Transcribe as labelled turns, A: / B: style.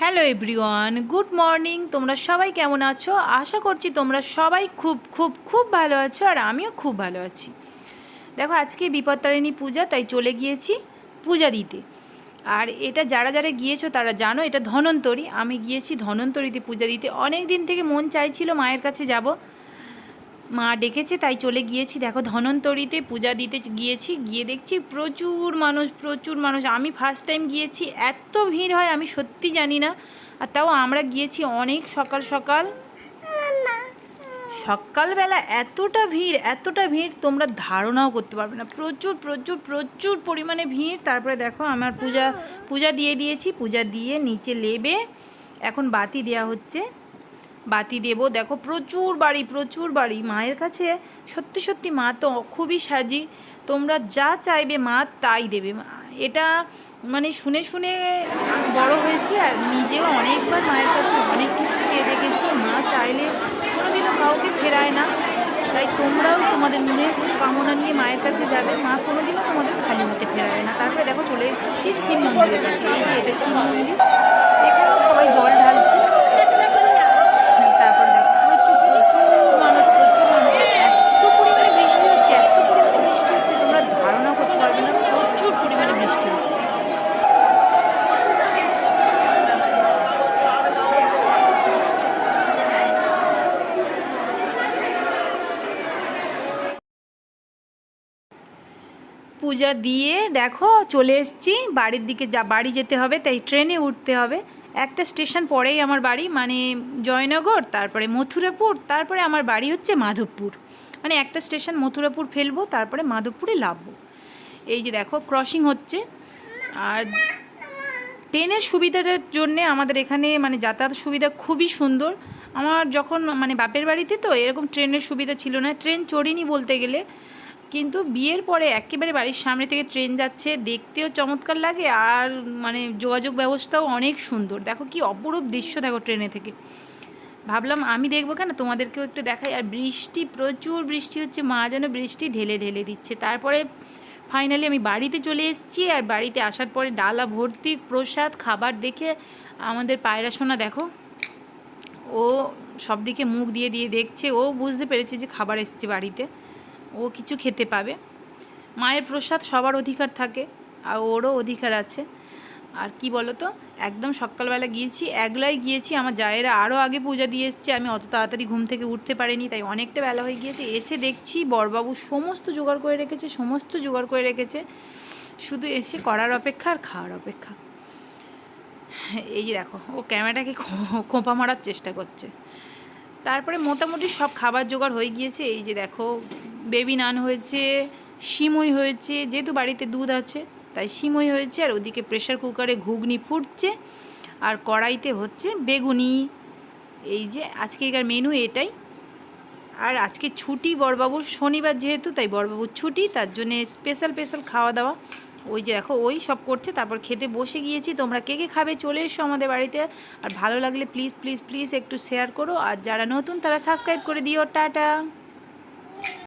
A: Hello everyone, good morning. তোমরা সবাই কেমন আছো? আশা করছি তোমরা সবাই খুব খুব খুব ভালো আছো আর আমিও খুব ভালো আছি। দেখো, আজকে বিপত্তারিণী পূজা, তাই চলে গিয়েছি পূজা দিতে। আর এটা যারা যারা গিয়েছো তারা জানো, এটা ধনন্তরী। আমি গিয়েছি ধনন্তরীতে পূজা দিতে। অনেক দিন থেকে মন চাইছিল মায়ের কাছে যাব। মা ডেকেছে, তাই চলে গিয়েছি। দেখো, ধনন্তরীতে পূজা দিতে গিয়েছি, গিয়ে দেখছি প্রচুর মানুষ প্রচুর মানুষ। আমি ফার্স্ট টাইম গিয়েছি, এত ভিড় হয়, আমি সত্যি জানি না। আর তাও আমরা গিয়েছি অনেক সকাল সকাল। সকালবেলা এতটা ভিড় এতটা ভিড়, তোমরা ধারণাও করতে পারবে না। প্রচুর প্রচুর প্রচুর পরিমাণে ভিড়। তারপরে দেখো, আমার পূজা পূজা দিয়ে দিয়েছি, পূজা দিয়ে নিচে লেবে। এখন বাতি দেওয়া হচ্ছে। বাতি দেবো। দেখো, প্রচুর বাড়ি প্রচুর বাড়ি। মায়ের কাছে সত্যি সত্যি মা তো খুবই সাজি। তোমরা যা চাইবে মা তাই দেবে। এটা মানে শুনে শুনে বড় হয়েছি আর নিজেও অনেকবার মায়ের কাছে অনেক কিছু চেয়ে দেখেছি। মা চাইলে কোনোদিনও কাউকে ফেরায় না। তাই তোমরাও তোমাদের মনে কামনা নিয়ে মায়ের কাছে যাবে। মা কোনোদিনও তোমাদের খালি হাতে ফেরায় না। তারপরে দেখো চলে এসেছি শিব মন্দিরের কাছে। এই যে এটা শিব মন্দির। এখানেও সবাই জল ঢালছে তারপর দেখো প্রচুর প্রচুর মানুষ প্রচুর মানুষ এত পরিমাণে বৃষ্টি হচ্ছে এত পরিমাণে বৃষ্টি হচ্ছে তোমরা ধারণা করতে পারবে না প্রচুর পরিমাণে বৃষ্টি হচ্ছে পূজা দিয়ে দেখো চলে এসেছি। বাড়ির দিকে যা, বাড়ি যেতে হবে, তাই ট্রেনে উঠতে হবে। একটা স্টেশন পরেই আমার বাড়ি মানে জয়নগর, তারপরে মথুরাপুর, তারপরে আমার বাড়ি হচ্ছে মাধবপুর। মানে একটা স্টেশন মথুরাপুর ফেলব, তারপরে মাধবপুরে লাভবো। এই যে দেখো ক্রসিং হচ্ছে। আর ট্রেনের সুবিধাটার জন্যে আমাদের এখানে মানে যাতায়াত সুবিধা খুবই সুন্দর। আমার যখন মানে বাপের বাড়িতে তো এরকম ট্রেনের সুবিধা ছিল না। ট্রেন চড়িনি বলতে গেলে। কিন্তু বিয়ের পরে একেবারে বাড়ির সামনে থেকে ট্রেন যাচ্ছে, দেখতেও চমৎকার লাগে আর মানে যোগাযোগ ব্যবস্থাও অনেক সুন্দর। দেখো কি অপরূপ দৃশ্য দেখো ট্রেনে থেকে। ভাবলাম আমি দেখব কেন? তোমাদেরকেও একটু দেখাই। আর বৃষ্টি, প্রচুর বৃষ্টি হচ্ছে, মা যেন বৃষ্টি ঢেলে ঢেলে দিচ্ছে। তারপরে ফাইনালি আমি বাড়িতে চলে এসেছি আর বাড়িতে আসার পরে ডালা ভর্তি, প্রসাদ, খাবার দেখে আমাদের পায়রা সোনা দেখো, ও সব দিকে মুখ দিয়ে দিয়ে দেখছে। ও বুঝতে পেরেছে যে খাবার এসছে বাড়িতে। ও কিছু খেতে পাবে। মায়ের প্রসাদ সবার অধিকার থাকে, আর ওরও অধিকার আছে। আর কি বলো তো একদম সকালবেলা গিয়েছি, একলাই গিয়েছি, আমার জায়েরা আরও আগে পূজা দিয়ে এসছে, আমি অত তাড়াতাড়ি ঘুম থেকে উঠতে পারিনি, তাই অনেকটা বেলা হয়ে গিয়েছে। এসে দেখছি বড়বাবু সমস্ত জোগাড় করে রেখেছে, সমস্ত জোগাড় করে রেখেছে। শুধু এসে করার অপেক্ষা আর খাওয়ার অপেক্ষা। এই যে দেখো, ও ক্যামেরাটাকে খোঁপা মারার চেষ্টা করছে। তারপরে মোটামুটি সব খাবার জোগাড় হয়ে গিয়েছে। এই যে দেখো, বেবি নান হয়েছে, সিমই হয়েছে, যেহেতু বাড়িতে দুধ আছে, তাই সিমই হয়েছে, আর ওদিকে প্রেশার কুকারে ঘুগনি ফুটছে, আর কড়াইতে হচ্ছে বেগুনি। এই যে আজকে আজকেকার মেনু এটাই। আর আজকে ছুটি বড়বাবুর শনিবার যেহেতু, তাই বড়বাবুর ছুটি, তার জন্যে স্পেশাল স্পেশাল খাওয়া দাওয়া ওই যে দেখো, ওই সব করছে, তারপর খেতে বসে গিয়েছি। তোমরা কে কে খাবে চলে এসো আমাদের বাড়িতে। আর ভালো লাগলে প্লিজ প্লিজ প্লিজ একটু শেয়ার করো। আর যারা নতুন, তারা সাবস্ক্রাইব করে দিও। টাটা।